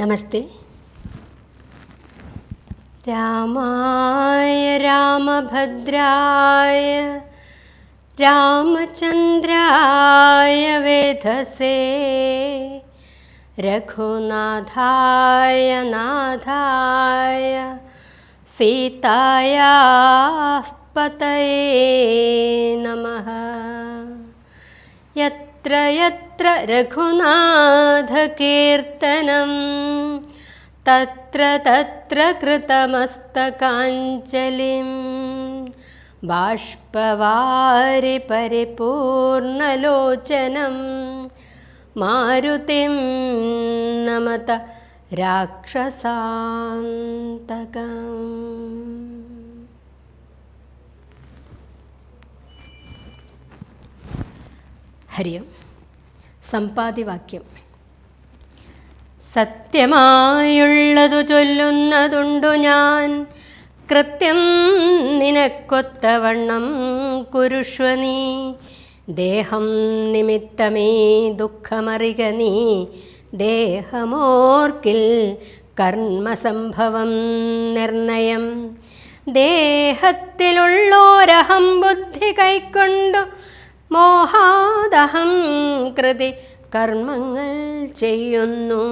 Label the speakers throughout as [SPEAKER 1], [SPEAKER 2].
[SPEAKER 1] नमस्ते। रामाय रामभद्राय रामचन्द्राय वेधसे। रघुनाथाय नाथाय सीतायाः पतये नमः। यत्र यत्र तत्र रघुनाथकीर्तनं तत्र तत्र कृतमस्तकाञ्जलिं बाष्पवारि परिपूर्णलोचनं मारुतिं नमत राक्षसान्तकम् हरि ओम् സമ്പാദ്യവാക്യം. സത്യമായുള്ളതു ചൊല്ലുന്നതുണ്ടു ഞാൻ. കൃത്യം നിനക്കൊത്തവണ്ണം കുരുഷ്വ നീ. ദേഹം നിമിത്തമേ ദുഃഖമറിക നീ. ദേഹമോർക്കിൽ കർമ്മസംഭവം നിർണയം. ദേഹത്തിലുള്ളോരഹം ബുദ്ധി കൈക്കൊണ്ടു മോഹാദഹം കൃതി കർമ്മങ്ങൾ ചെയ്യുന്നു.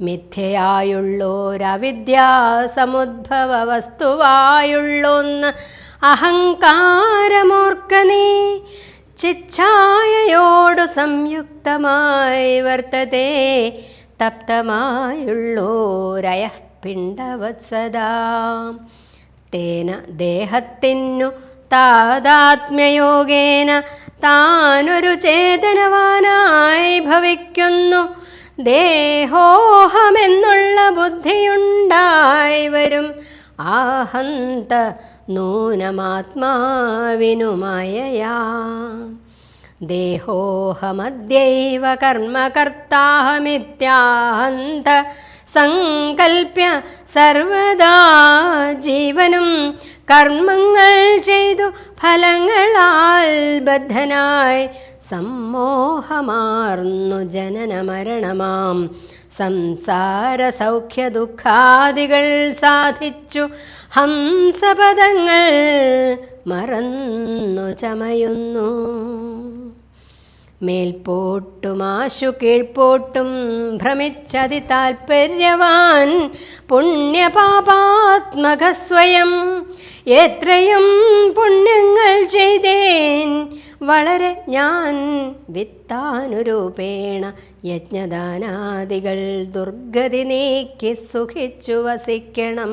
[SPEAKER 1] മിഥ്യയായുള്ളോരവിദ്യാസമുദ്ഭവ വസ്തുവായുള്ളൊന്ന് അഹങ്കാരമോർക്ക നീ. ചിച്ഛായയോടു സംയുക്തമായി വർത്തതേ. തപ്തമായുള്ളോരയഃ പിണ്ടവത്സദാ തേന ദേഹത്തിനു താതാത്മ്യയോഗേന താനൊരു ചേതനവാനായി ഭവിക്കുന്നു. ദേഹോഹമെന്നുള്ള ബുദ്ധിയുണ്ടായി വരും. ആഹന്ത നൂനമാത്മാവിനുമയയാ. ദേഹോഹമദ്യൈവ കർമ്മകർത്താഹമിത്യാഹന്ത സങ്കൽപ്യ സർവദാ ജീവനും കർമ്മങ്ങൾ ചെയ്തു ഫലങ്ങളാൽ ബദ്ധനായി സമ്മോഹമാർന്നു ജനന മരണമാം. സംസാര സൗഖ്യ ദുഃഖാദികൾ സാധിച്ചു. ഹംസപദങ്ങൾ മറന്നു ചമയുന്നു. മേൽപോട്ടുമാശു കീഴ്പോട്ടും ഭ്രമിച്ചതി താൽപര്യവാൻ പുണ്യപാപാത്മക സ്വയം. എത്രയും പുണ്യങ്ങൾ ചെയ്തേൻ വളരെ ഞാൻ വിത്താനുരൂപേണ യജ്ഞദാനാദികൾ ദുർഗതി നീക്കി സുഖിച്ചു വസിക്കണം.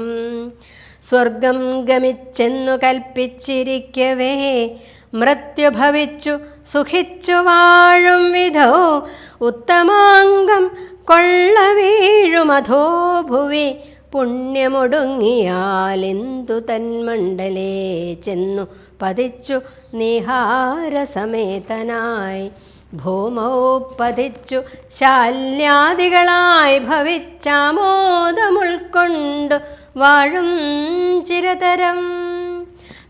[SPEAKER 1] സ്വർഗം ഗമിച്ചെന്നു കൽപ്പിച്ചിരിക്കവേ മൃത്യു ഭവിച്ചു സുഖിച്ചു വാഴും വിധോ ഉത്തമാംഗം കൊള്ള വീഴുമധോ ഭുവി. പുണ്യമൊടുങ്ങിയാലെന്തു തന്മണ്ഡലേ ചെന്നു പതിച്ചു നിഹാരസമേതനായി. ഭൂമോ പതിച്ചു ശാല്യാദികളായി ഭവിച്ചാമോദമുൾക്കൊണ്ടു വാഴും ചിരതരം.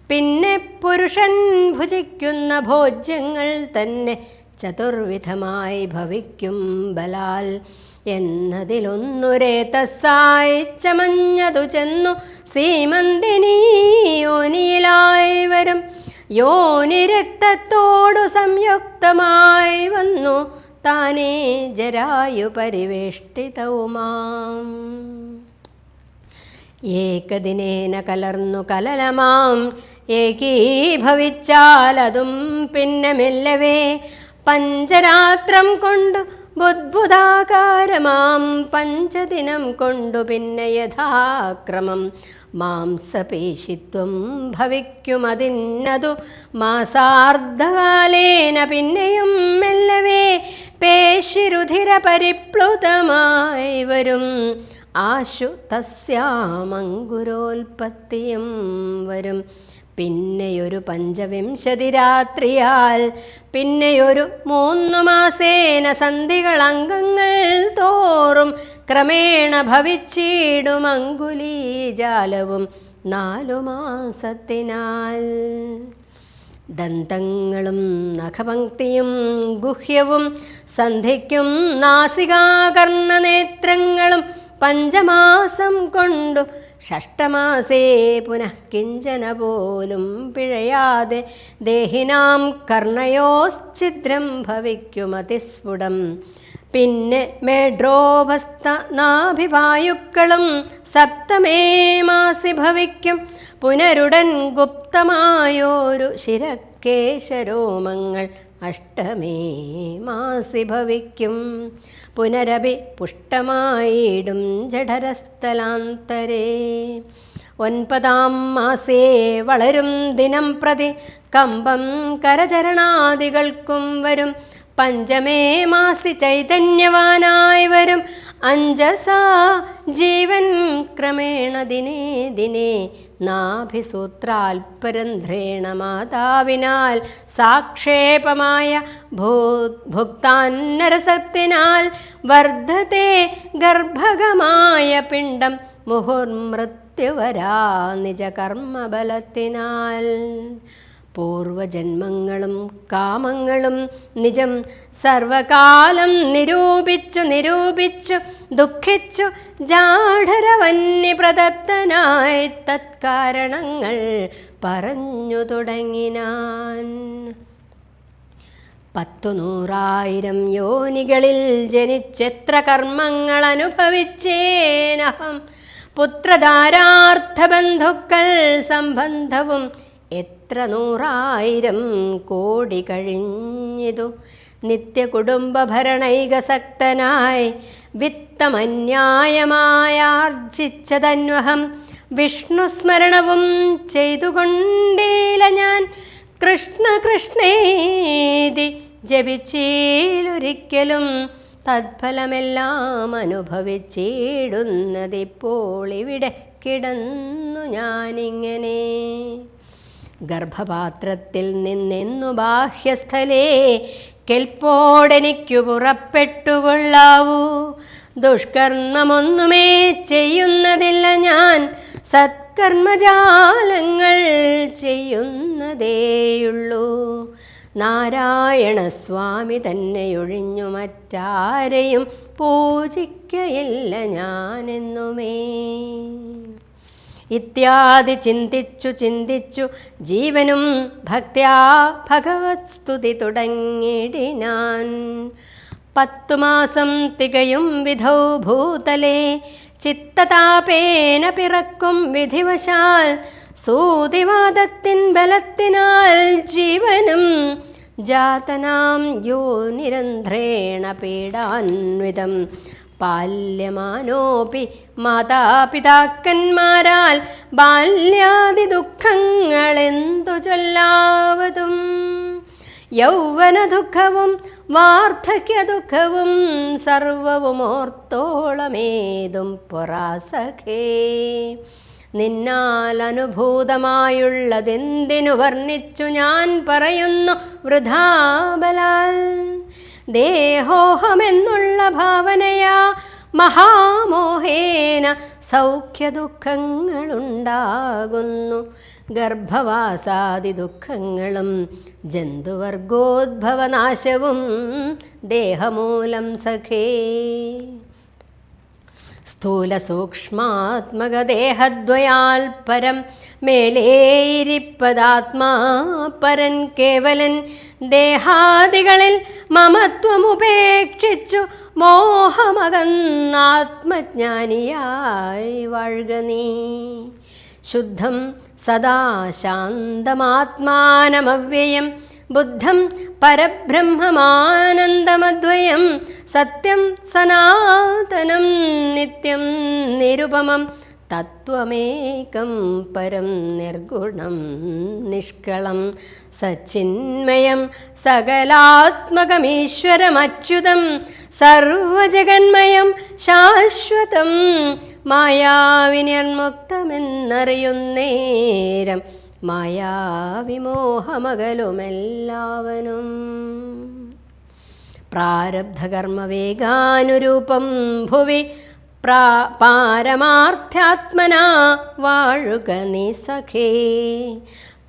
[SPEAKER 1] പിന്നെ പുരുഷൻ ഭുജിക്കുന്ന ഭോജ്യങ്ങൾ തന്നെ ചതുർവിധമായി ഭവിക്കും ബലാൽ. എന്നതിലൊന്നുരേ തസ്സായി ചമഞ്ഞതു ചെന്നു സീമന്തിനീയോനിയിലായി വരും. യോനി രക്തത്തോടു സംയുക്തമായി വന്നു താനേ ജരായു പരിവേഷ്ടിതവുമാം. ഏകദിനേന കലർന്നു കലലമാം. ഏകീഭവിച്ചാലതും പിന്നെ മെല്ലവേ പഞ്ചരാത്രം കൊണ്ടു ബുദ്ബുദാകാരമാം. പഞ്ചദിനം കൊണ്ടു പിന്നെ യഥാക്രമം. മാംസപേശിത്വം ഭവിക്കുമതിന്നതു മാസാർദ്ധകാലേന പിന്നെയും മെല്ലവേ. പേശിരുധിര പരിപ്ലുതമായി വരും. ആശു തസ്യാമങ്കുരോൽപത്തിയും വരും. പിന്നെയൊരു പഞ്ചവിംശതി രാത്രിയാൽ പിന്നെയൊരു മൂന്നു മാസേന സന്ധികൾ അംഗങ്ങൾ തോറും ക്രമേണ ഭവിച്ചിടും അങ്കുലീജാലവും നാലു മാസത്തിനാൽ. ദന്തങ്ങളും നഖപങ്ക്തിയും ഗുഹ്യവും സന്ധിക്കും നാസികാകർണനേത്രങ്ങളും പഞ്ചമാസം കൊണ്ടു ഷഷ്ടമാസേ പുനഃ കിഞ്ചന പോലും പിഴയാതെ ദേഹിനാം കർണയോശ്ഛിദ്രം ഭവിക്കുമതിസ്ഫുടം പിന്നെ മേഡ്രോഭസ്ഥ നാഭിവായുക്കളും സപ്തമേ മാസി ഭവിക്കും. പുനരുടൻ ഗുപ്തമായോരു ശിരക്കേശരോമങ്ങൾ അഷ്ടമേ മാസി ഭവിക്കും. പുനരപി പുഷ്ടമായിടും ജഠരസ്ഥലാന്തരേ. ഒൻപതാം മാസേ വളരും ദിനം പ്രതി കമ്പം കരചരണാദികൾക്കും വരും. പഞ്ചമേ മാസി ചൈതന്യവാനായി വരും. അഞ്ജസാ ജീവൻ ക്രമേണ ദിനേ ദിനേ. നാഭിസൂത്രാൽപരന്ധ്രേണ മാതാവിനാൽ സാക്ഷേപമായ ഭൂ ഭുക്താന്നരസത്തിനാൽ വർദ്ധത്തെ ഗർഭകമായ പിണ്ടം മുഹുർമൃത്യുവരാ നിജകർമ്മബലത്തിനാൽ. പൂർവജന്മങ്ങളും കാമങ്ങളും നിജം സർവകാലം നിരൂപിച്ചു നിരൂപിച്ചു ദുഃഖിച്ചു ജാഠരവന്യ പ്രദത്തനായി തത്കാരണങ്ങൾ പറഞ്ഞു തുടങ്ങിനാൻ. പത്തു നൂറായിരം യോനികളിൽ ജനിച്ചെത്ര കർമ്മങ്ങൾ അനുഭവിച്ചേനഹം. പുത്രധാരാർത്ഥ ബന്ധുക്കൾ സംബന്ധവും എത്ര നൂറായിരം കോടി കഴിഞ്ഞിതു. നിത്യകുടുംബഭരണൈകസക്തനായി വിത്തമന്യായമായാർജിച്ചതന്വഹം വിഷ്ണുസ്മരണവും ചെയ്തുകൊണ്ടേല ഞാൻ. കൃഷ്ണ കൃഷ്ണേതി ജപിച്ചേലൊരിക്കലും തത്ഫലമെല്ലാം അനുഭവിച്ചിടുന്നതിപ്പോൾ ഇവിടെ കിടന്നു ഞാനിങ്ങനെ. ഗർഭപാത്രത്തിൽ നിന്നെന്നു ബാഹ്യസ്ഥലേ കെൽപ്പോടെനിക്കു പുറപ്പെട്ടുകൊള്ളാവൂ. ദുഷ്കർമ്മമൊന്നുമേ ചെയ്യുന്നതില്ല ഞാൻ. സത്കർമ്മജാലങ്ങൾ ചെയ്യുന്നതേയുള്ളൂ. നാരായണസ്വാമി തന്നെയൊഴിഞ്ഞു മറ്റാരെയും പൂജിക്കയില്ല ഞാനെന്നുമേ. ഇത്യാദി ചിന്തിച്ചു ചിന്തിച്ചു ജീവനും ഭക്ത്യാ ഭഗവത് സ്തുതി തുടങ്ങിടിനാൻ പത്തു മാസം തികയും വിധൗ ഭൂതലേ ചിത്തതാപേന പിറക്കും വിധിവശാൽ സൂതിവാദത്തിൻ ബലത്തിനാൽ ജീവനും ജാതനാം യോ നിരന്ത്രേണ പീഡാന്വിതം പാല്യമാനോപി മാതാപിതാക്കന്മാരാൽ ബാല്യാദി ദുഃഖങ്ങളെന്തു ചൊല്ലാവതും? യൗവന ദുഃഖവും വാർദ്ധക്യ ദുഃഖവും സർവവും ഓർത്തോളമേതും പൊറാസഖേ. നിന്നാൽ അനുഭൂതമായുള്ളതെന്തിനു വർണിച്ചു ഞാൻ പറയുന്നു വൃഥാബലാൽ? ദേഹോഹമെന്നുള്ള ഭാവനയാ മഹാമോഹേന സൗഖ്യദുഃഖങ്ങളുണ്ടാകുന്നു. ഗർഭവാസാദി ദുഃഖങ്ങളും ജന്തുവർഗോദ്ഭവനാശവും ദേഹമൂലം സഖേ. സ്ഥൂല സൂക്ഷ്മാത്മകദേഹദ്വയാൽ പരം മേലേയിരിപ്പതാത്മാ പരൻ കേവലൻ. ദേഹാദികളിൽ മമത്വമുപേക്ഷിച്ചു മോഹമകന്നാത്മജ്ഞാനിയായി വാഴുക നീ. ശുദ്ധം സദാ ശാന്തമാത്മാനമവ്യയം ബുദ്ധം പരബ്രഹ്മമാനന്ദമദ്വയം സത്യം സനാതനം നിത്യം നിരുപമം തത്വമേകം പരം നിർഗുണം നിഷ്കളം സച്ചിന്മയം സകലാത്മകമീശ്വരമച്യുതം സർവജഗന്മയം ശാശ്വതം. മായാവിനിർമുക്തമെന്നറിയുന്നേരം മായാവിമോഹമകലുമെല്ലാവനും. പ്രാരബ്ധകർമ്മവേഗാനുരൂപം ഭുവി പ്രാ പാരമാർത്ഥ്യാത്മനാ വാഴുക നീ സഖേ.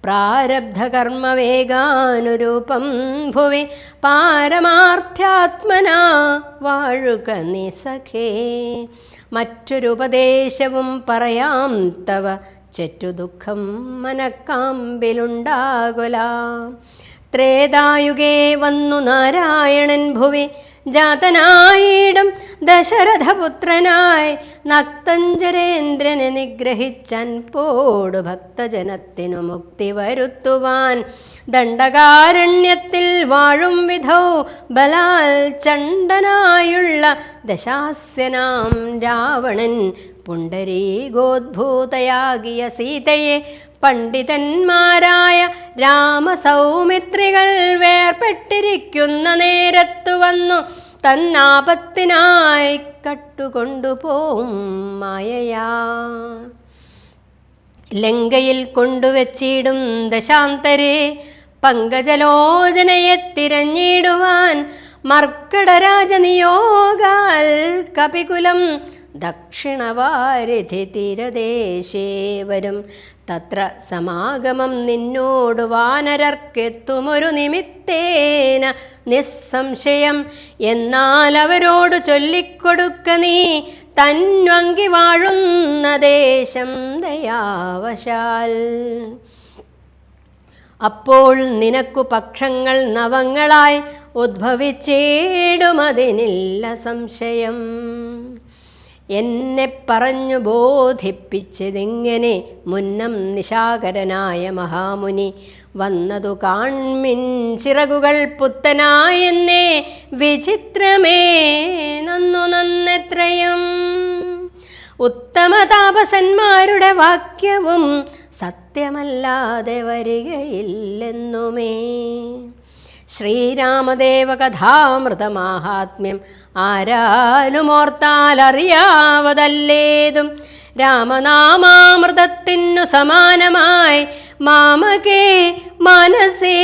[SPEAKER 1] പ്രാരബ്ധകർമ്മവേഗാനുരൂപം ഭുവി പാരമാർത്ഥ്യാത്മനാ വാഴുക നീ സഖേ. മറ്റൊരുപദേശവും പറയാം തവ ചെറ്റു ദുഃഖം മനക്കാമ്പിലുണ്ടാകുല. ത്രേതായുഗേ വന്നു നാരായണൻ ഭുവി ജാതനായിടും ദശരഥപുത്രനായി. നക്തഞ്ചരേന്ദ്രനെ നിഗ്രഹിച്ചൻ പോടു ഭക്തജനത്തിനു മുക്തി വരുത്തുവാൻ. ദണ്ഡകാരണ്യത്തിൽ വാഴും വിധോ ബലാൽ ചണ്ടനായുള്ള ദശാസ്യനാം രാവണൻ പുണ്ടരീകോദ്ഭൂതയാകിയ സീതയെ പണ്ഡിതന്മാരായ രാമസൗമിത്രികൾ വേർപെട്ടിരിക്കുന്ന നേരത്തു വന്നു. തന്നാപത്തിനായി കട്ടുകൊണ്ടുപോവും മായയാ. ലങ്കയിൽ കൊണ്ടുവച്ചിടും ദശാന്തരെ പങ്കജലോചനയെ തിരഞ്ഞിടുവാൻ മർക്കടരാജനിയോഗാൽ കപികുലം ദക്ഷിണവാരിധി തീരദേശേ വരും. തത്ര സമാഗമം നിന്നോട് വാനരർക്കെത്തുമൊരു നിമിത്തേന നിസ്സംശയം. എന്നാൽ അവരോട് ചൊല്ലിക്കൊടുക്ക നീ തന്വങ്കി വാഴുന്ന ദേശം ദയാവശാൽ. അപ്പോൾ നിനക്കു പക്ഷങ്ങൾ നവങ്ങളായി ഉദ്ഭവിച്ചേടുമതിനില്ല സംശയം. എന്നെ പറഞ്ഞു ബോധിപ്പിച്ചതിങ്ങനെ? മുന്നം നിശാകരനായ മഹാമുനി വന്നതു കാൺമിൻ ചിറകുകൾ പുത്തനായെന്നേ വിചിത്രമേ. നന്നു നന്നെത്രയും. ഉത്തമ താപസന്മാരുടെ വാക്യവും സത്യമല്ലാതെ വരികയില്ലെന്നുമേ. ശ്രീരാമദേവ കഥാമൃതമാഹാത്മ്യം ആരാലുമോർത്താൽ അറിയാവതല്ലേതും രാമനാമാമൃതത്തിനു സമാനമായി മാമകേ മനസ്സേ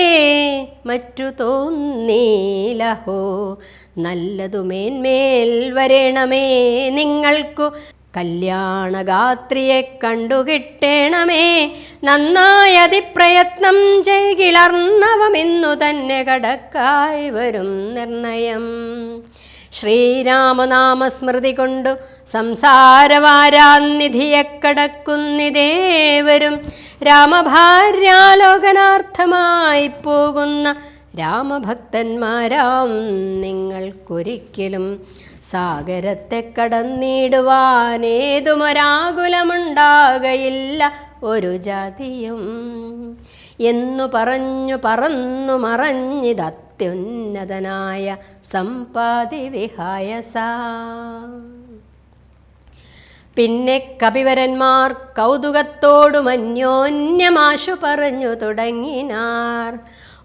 [SPEAKER 1] മറ്റു തോന്നീലഹോ. നല്ലതുമേന്മേൽ വരണമേ നിങ്ങൾക്കു കല്യാണഗാത്രിയെ കണ്ടുകിട്ടേണമേ. നന്നായ അതിപ്രയത്നം ചെയ്കിലർന്നവമിന്നു തന്നെ കടക്കായി വരും നിർണയം. ശ്രീരാമനാമസ്മൃതി കൊണ്ടു സംസാരവാരാന്നിധിയെ കടക്കുന്നിതേവരും രാമഭാര്യാലോകനാർത്ഥമായി പോകുന്ന രാമഭക്തന്മാരാം നിങ്ങൾക്കൊരിക്കലും സാഗരത്തെ കടന്നിടുവാനേതുമൊരാകുലമുണ്ടാകയില്ല. ഒരു ജാതിയും എന്നു പറഞ്ഞു പറന്നു മറഞ്ഞിതത്യുന്നതനായ സമ്പാതി വിഹായസ പിന്നെ കപിവരന്മാർ കൗതുകത്തോടും അന്യോന്യമാശു പറഞ്ഞു തുടങ്ങിനാർ.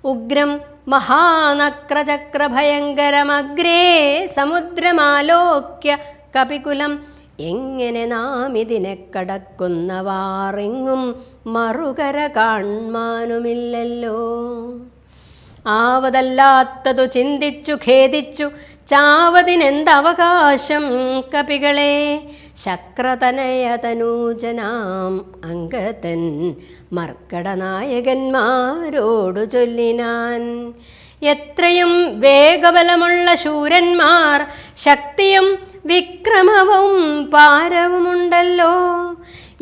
[SPEAKER 1] ഉഗ്രം മഹാനക്രചക്രഭയങ്കരമഗ്രേ സമുദ്രമാലോക്യ കപികുലം. എങ്ങനെ നാം ഇതിനെ കടക്കുന്നവാറിങ്ങും മറുകര കാൺമാനുമില്ലല്ലോ. ആവതല്ലാത്തതു ചിന്തിച്ചു ഖേദിച്ചു ചാവതിനെന്തവകാശം കപികളെ? ശക്രതനയതനൂജനാം അങ്കതൻ മർക്കടനായകന്മാരോടു ചൊല്ലിനാൻ. എത്രയും വേഗബലമുള്ള ശൂരന്മാർ ശക്തിയും വിക്രമവും പാരവുമുണ്ടല്ലോ.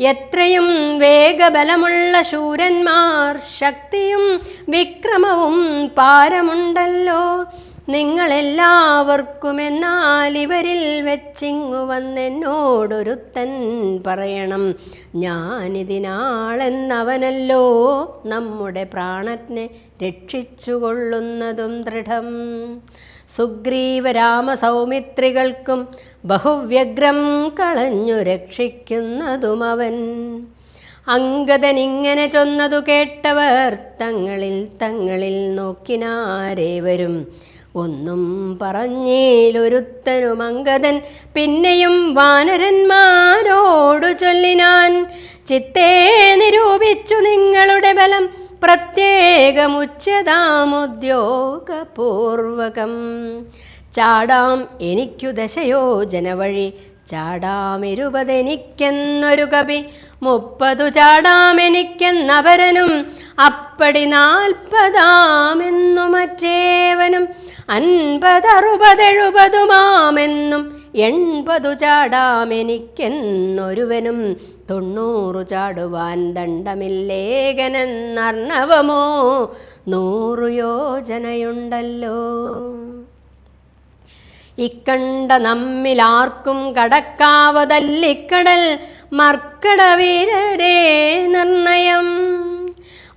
[SPEAKER 1] എത്രയും വേഗബലമുള്ള ശൂരന്മാർ ശക്തിയും വിക്രമവും പാരമുണ്ടല്ലോ. നിങ്ങളെല്ലാവർക്കും എന്നാൽ ഇവരിൽ വെച്ചിങ്ങു വന്നെന്നോടൊരുത്തൻ പറയണം. ഞാനിതിനാളെന്നവനല്ലോ നമ്മുടെ പ്രാണജ്ഞെ രക്ഷിച്ചുകൊള്ളുന്നതും ദൃഢം. സുഗ്രീവരാമസൗമിത്രികൾക്കും ബഹുവ്യഗ്രം കളഞ്ഞു രക്ഷിക്കുന്നതും അവൻ. ഇങ്ങനെ ചൊന്നതു കേട്ടവർ തങ്ങളിൽ തങ്ങളിൽ നോക്കിനാരേവരും. ഒന്നും പറഞ്ഞേലൊരുത്തനു മംഗതൻ. പിന്നെയും വാനരന്മാരോടു ചൊല്ലിനാൻ. ചിത്തേ നിരൂപിച്ചു നിങ്ങളുടെ ബലം. പ്രത്യേകമുച്ചതാമുദ്യോഗപൂർവകം. ചാടാം എനിക്കു ദശയോജന വഴി ചാടാമിരുപതെനിക്കെന്നൊരു കവി മുപ്പതു ചാടാമെനിക്കെന്നവരനും അപ്പടി നാൽപ്പതാമെന്നു മറ്റേവനും അൻപതറുപതെഴുപതുമാമെന്നും എൺപതു ചാടാമെനിക്കെന്നൊരുവനും തൊണ്ണൂറു ചാടുവാൻ ദണ്ഡമില്ലേകനെന്നർണവമോ നൂറു യോജനയുണ്ടല്ലോ. ഇക്കണ്ട നമ്മിലാർക്കും കടക്കാവതല്ലിക്കടൽ മർക്കടവീരരേ നിർണയം.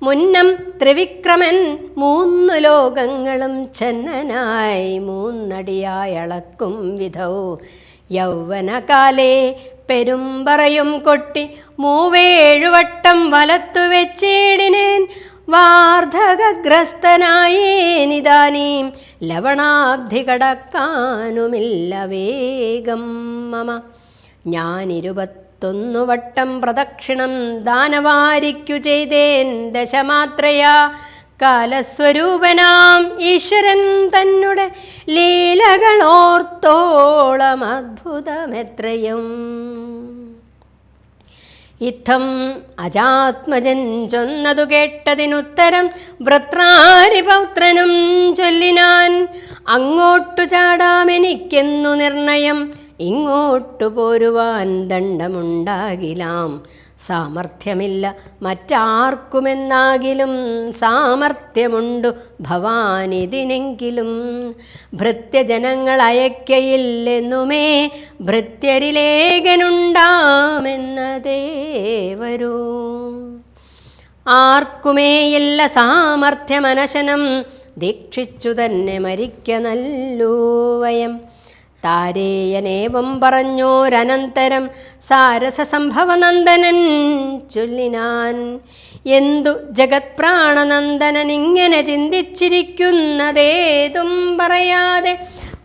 [SPEAKER 1] മുന്നം ത്രിവിക്രമൻ മൂന്നു ലോകങ്ങളും ചെന്നനായി മൂന്നടിയായി അളക്കും വിധൗ. യൗവനകാലേ പെരുമ്പറയും കൊട്ടി മൂവേഴുവട്ടം വലത്തു വെച്ചിടിനേൻ വാർദ്ധകഗ്രസ്തനായേനിതാനീം ലവണാബ്ധി കടക്കാനുമില്ല വേഗം മമ. ഞാനിരുപത്തൊന്നു വട്ടം പ്രദക്ഷിണം ദാനവാരിക്കു ചെയ്തേൻ ദശമാത്രയാ. കാലസ്വരൂപനാം ഈശ്വരൻ തന്നെ ലീലകളോർത്തോളം അദ്ഭുതമെത്രയും ഇത്തം അജാത്മജൻ ചൊന്നതു കേട്ടതിനുത്തരം വൃത്രാരിപൗത്രനും ചൊല്ലിനാൻ. അങ്ങോട്ടു ചാടാമെനിക്കെന്നു നിർണയം ഇങ്ങോട്ടു പോരുവാൻ ദണ്ഡമുണ്ടാകിലാം. സാമർഥ്യമില്ല. മറ്റാർക്കുമെന്നാകിലും സാമർഥ്യമുണ്ടു ഭവാനിതിനെങ്കിലും. ഭൃത്യജനങ്ങൾ അയക്കയില്ലെന്നുമേ ഭൃത്യരിലേകനുണ്ടാമെന്നതേവരൂ ആർക്കുമേയില്ല സാമർഥ്യമനശനം ദീക്ഷിച്ചു തന്നെ മരിക്ക നല്ലൂ വയം താരേയനേവം പറഞ്ഞോരനന്തരം സാരസസംഭവനന്ദനൻ ചൊല്ലിനാൻ. എന്തു ജഗത്പ്രാണനന്ദനൻ ഇങ്ങനെ ചിന്തിച്ചിരിക്കുന്നതേതും പറയാതെ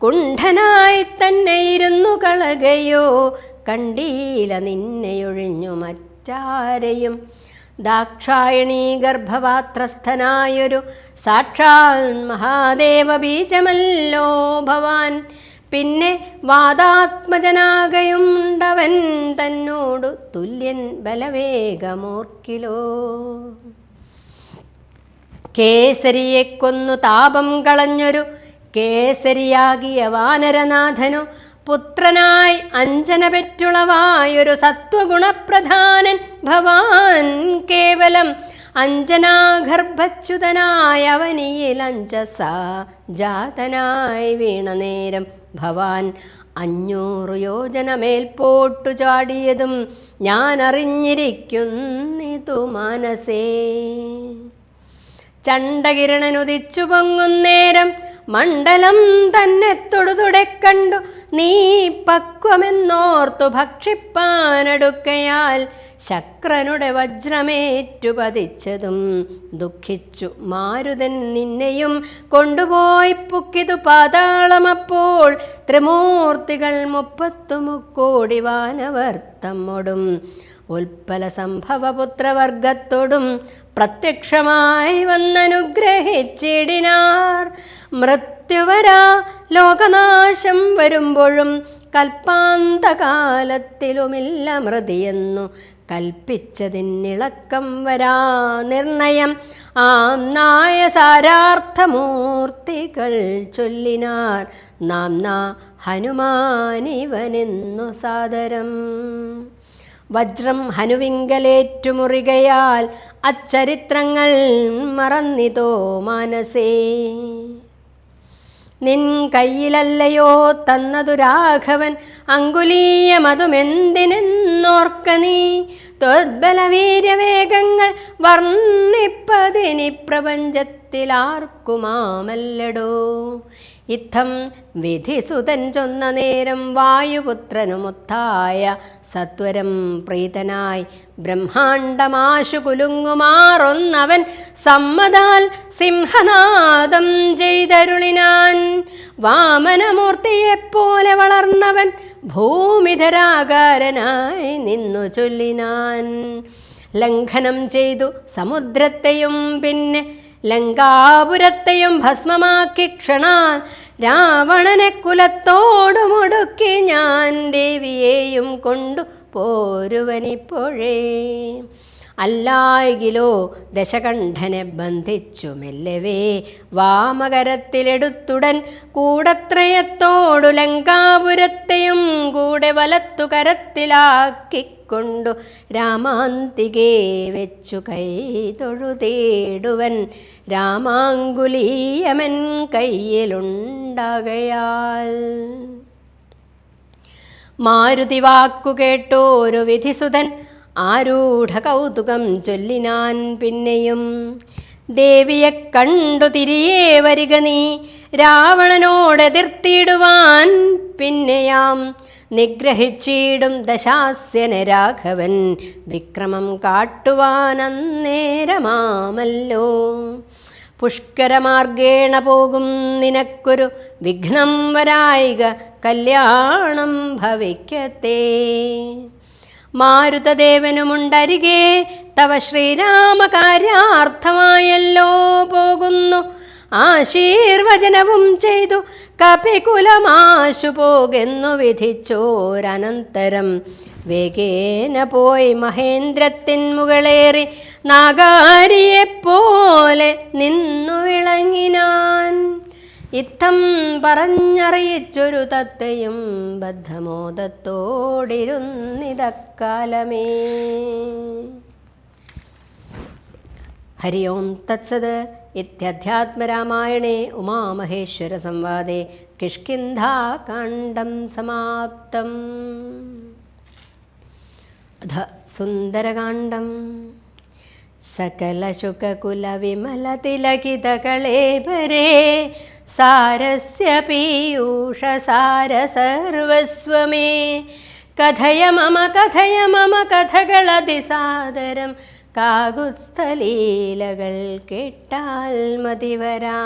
[SPEAKER 1] കുണ്ഠനായി തന്നെ ഇരുന്നു കളകയോ കണ്ടീല നിന്നെയൊഴിഞ്ഞു മറ്റാരെയും. ദാക്ഷായണീ ഗർഭപാത്രസ്ഥനായൊരു സാക്ഷാൽ മഹാദേവ ബീജമല്ലോ ഭവാൻ. പിന്നെ വാദാത്മജനാകയുണ്ടവൻ തന്നോടു തുല്യൻ ബലവേഗമോർക്കിലോ. കേസരിയെ കൊന്നു താപം കളഞ്ഞൊരു കേസരിയാകിയ വാനരനാഥനു പുത്രനായി അഞ്ജന പെറ്റുളവായൊരു സത്വഗുണപ്രധാനൻ ഭവാൻ കേവലം അഞ്ജനാഗർഭച്യുതനായവനിയിൽ അഞ്ചസ ജാതനായി വീണ നേരം ഭവാൻ അഞ്ഞൂറ് യോജന മേൽപോട്ടു ചാടിയതും ഞാൻ അറിഞ്ഞിരിക്കുന്നിതു മനസേ. ചണ്ടകിരണനുദിച്ചു പൊങ്ങുന്നേരം മണ്ഡലം തന്നെ തൊടുതുടെ കണ്ടു. നീ പക്വമെന്നോർത്തു ഭക്ഷിപ്പാനടുക്കയാൽ ശക്രനുടെ വജ്രമേറ്റു പതിച്ചതും ദുഃഖിച്ചു. മാരുതൻ നിന്നെയും കൊണ്ടുപോയി പുക്കിതു പാതാളമപ്പോൾ ത്രിമൂർത്തികൾ മുപ്പത്തു മുക്കോടി വാനവർ തമ്മോടും ഉൽപ്പല സംഭവപുത്രവർഗത്തോടും പ്രത്യക്ഷമായി വന്നനുഗ്രഹിച്ചിടിനാർ. മൃത്യുവരാ ലോകനാശം വരുമ്പോഴും കൽപ്പാന്തകാലത്തിലുമില്ല മൃതിയെന്നു കൽപ്പിച്ചതിനിളക്കം വരാ നിർണയം. ആം നായ സാരാർത്ഥമൂർത്തികൾ ചൊല്ലിനാർ. നാം നാ ഹനുമാനിവനെന്നു സാദരം. വജ്രം ഹനുവിങ്കലേറ്റുമുറികയാൽ അച്ചരിത്രങ്ങൾ മറന്നിതോ മനസേ. നിൻ കയ്യിലല്ലയോ തന്നതു രാഘവൻ അങ്കുലീയമതുമെന്തിനെന്നോർക്ക നീ? ത്വദ്ബലവീര്യവേഗങ്ങൾ വർണിപ്പതിനി പ്രപഞ്ചത്തിലാർക്കുമാമല്ലടോ. ഇത്തം വിധിസുതൻ ചൊന്ന നേരം വായുപുത്രനുമുത്തായ സത്വരം പ്രീതനായി ബ്രഹ്മാണ്ടമാശു കുലുങ്ങുമാറൊന്നവൻ സമ്മതാൽ സിംഹനാദം ചെയ്തരുളിനാൻ. വാമനമൂർത്തിയെപ്പോലെ വളർന്നവൻ ഭൂമിധരാകാരനായി നിന്നു ചൊല്ലിനാൻ. ലംഘനം ചെയ്തു സമുദ്രത്തെയും പിന്നെ ലങ്കാപുരത്തെയും ഭസ്മമാക്കി ക്ഷണാൻ രാവണനെ കുലത്തോടു മുടുക്കി ഞാൻ ദേവിയെയും കൊണ്ടു പോരുവനിപ്പോഴേ. അല്ലായെങ്കിലോ ദശകണ്ഠനെ ബന്ധിച്ചു മെല്ലവേ വാമകരത്തിലെടുത്തുടൻ കൂടത്രയത്തോടു ലങ്കാപുരത്തെയും കൂടെ വലത്തു കരത്തിലാക്കിക്കൊണ്ടു രാമാന്തികേ വെച്ചു കൈ തൊഴുതേടുവൻ. രാമാങ്കുലീയമൻ കയ്യിലുണ്ടാകയാൽ. മാരുതി വാക്കു കേട്ടോരു വിധിസുതൻ. ആരൂഢ കൗതുകം ചൊല്ലിനാൻ പിന്നെയും ദേവിയെ കണ്ടു തിരിയേ വരിക നീ. രാവണനോടെതിർത്തിയിടുവാൻ പിന്നെയാം. നിഗ്രഹിച്ചിടും ദശാസ്യന രാഘവൻ. വിക്രമം കാട്ടുവാൻ അന്നേരമാമല്ലോ പുഷ്കരമാർഗേണ പോകും നിനക്കൊരു വിഘ്നം വരായിക കല്യാണം ഭവിക്കത്തേ മാരുതദേവനുമുണ്ടരികെ തവ ശ്രീരാമകാര്യാർത്ഥമായല്ലോ പോകുന്നു. ആശീർവചനവും ചെയ്തു കപികുലമാശു പോകുന്നു വിധിച്ചോരനന്തരം. വേഗേന പോയി മഹേന്ദ്രത്തിൻ മുകളേറി നാഗാരിയെപ്പോലെ നിന്നു വിളങ്ങിനാൻ. ഇത്തം പറഞ്ഞറിയിച്ചൊരു തത്തയും ബദ്ധമോദത്തോടിരുന്നിതക്കാലമേ. हरि ओं तत्सद् इत्यध्यात्मरामायणे उमामहेश्वरसंवादे किष्किन्धाकाण्डं समाप्तम् अध सुन्दरकाण्डम् सकलशुककुलविमलतिलकितकळेबरे सारस्य पीयूषसार सर्वस्व मे कथय मम कथय मम कथगळति सादरम् കാകുത്സ്ഥലീലകൾ കേട്ടാൽ മതിവരാ.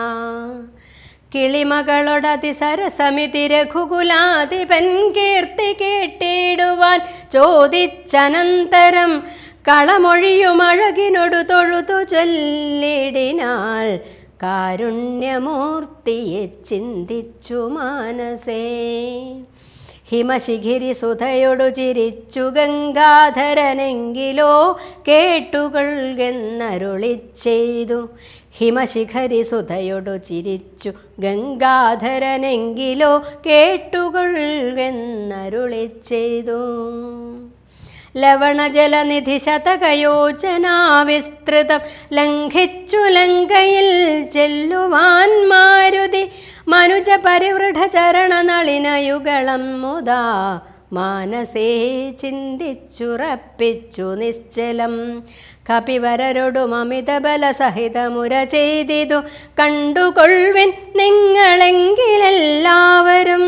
[SPEAKER 1] കിളിമകളൊടതി സരസമിതി രഘുകുലാധിപൻ കീർത്തി കേട്ടിടുവാൻ ചോദിച്ചനന്തരം കളമൊഴിയുമഴകിനൊടു തൊഴുതു ചൊല്ലിടിനാൽ കാരുണ്യമൂർത്തിയെ ചിന്തിച്ചു മാനസേ. ഹിമശിഖിരി സുധയോടു ചിരിച്ചു ഗംഗാധരനെങ്കിലോ കേട്ടുകൊള്ളുന്നരുളി ചെയ്തു ഹിമശിഖരി സുധയോടു ചിരിച്ചു ഗംഗാധരനെങ്കിലോ കേട്ടുകൊള്ളുന്നരുളി ചെയ്തു ലവണജലനിധി ശതകയോജനാ വിസ്തൃതം ലംഘിച്ചു ലങ്കയിൽ ചെല്ലുവാൻ മാരുതി മനുജ പരിവൃഢ ചരണ നളിനയുഗളം മുതാ മാനസേ ചിന്തിച്ചുറപ്പിച്ചു നിശ്ചലം കപിവരരൊടും അമിതബല സഹിതമുര ചെയ്തിതു കണ്ടുകൊള്ളിൻ നിങ്ങളെങ്കിലെല്ലാവരും.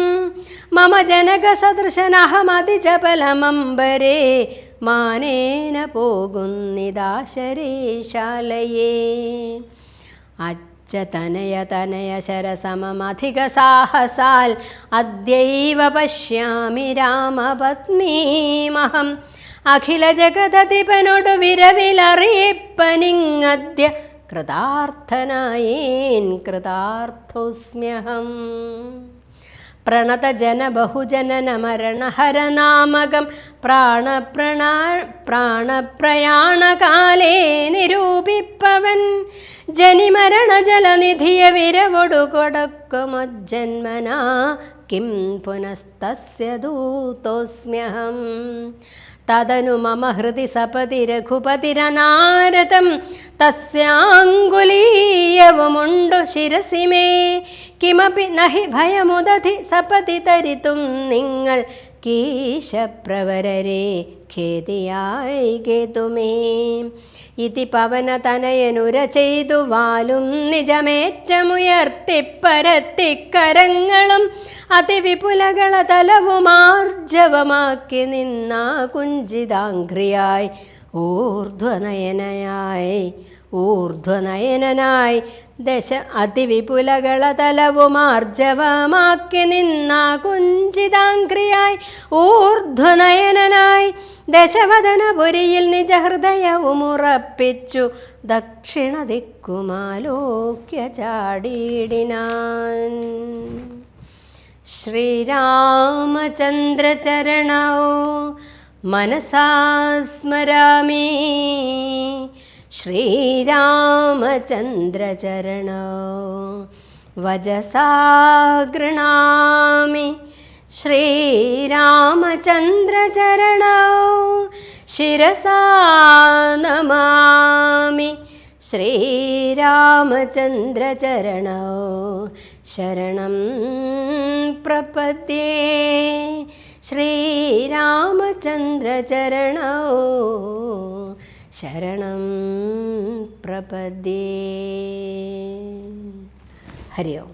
[SPEAKER 1] മമ ജനക സദൃശനഹമതിജപലമമ്പരേ മാനേന പോകുന്നിതാശരീശാലയേ അച്ഛതനയ തനയ ശരസമധിക സാഹസാൽ അദ്യൈവ പശ്യാമി രാമപത്നീമഹം. അഖില ജഗതധിപനോടു വിരവിലറിയിപ്പനിങ്ങദ്യ കൃതാർത്ഥനായേൻ കൃതാർത്ഥോസ്മ്യഹം. പ്രണതജന ബഹുജനന മരണഹരനാമകം പ്രാണപ്രണാ പ്രാണപ്രയാണകാലേ നിരൂപിപ്പവൻ. ജനിമരണ ജലനിധിയ വിരവൊടു കൊടുക്കുമജ്ജന്മനാ കിം പുനസ്തസ്യ ദൂതോസ്മ്യഹം തദനു മമ ഹൃദി സപതി രഘുപതിരനാരതം തസ്യാങ്കുലീയവുമുണ്ടു ശിരസിമേ. കിമപി നഹി ഭയമുദധി സപതി തരിത്തും നിങ്ങൾ കീശപ്രവരരെ ഖേദിയായി കേതുമേ. ഇതി പവനതനയനുര ചെയ്തു വാലും നിജമേറ്റമുയർത്തിപ്പരത്തിക്കരങ്ങളും അതിവിപുലകളതലവുമാർജവമാക്കി നിന്ന കുഞ്ചിതാംഘ്രിയായി ഊർധ്വനയനയായി. ഊർധ്വനയനനായി ദശ അതിവിപുലകള തലവുമാർജവമാക്കി നിന്ന കുഞ്ചിതാംഘ്രിയായി ഊർധ്വനയനായി ദശവദനപുരിയിൽ നിജഹൃദയവും ഉറപ്പിച്ചു ദക്ഷിണ ദിക്കുമാലോക്യ ചാടിയിടിനാൻ. ശ്രീരാമചന്ദ്രചരണോ മനസാ സ്മരാമി ശ്രീരാമചന്ദ്രചരണോ വജസാ ഗൃണാമി ശ്രീരാമചന്ദ്രചരണോ ശിരസാ നമാമി ശ്രീരാമചന്ദ്രചരണോ ശരണം പ്രപദ്യേ ശ്രീരാമചന്ദ്രചരണോ ശരണം പ്രപദേ. ഹരി ഓം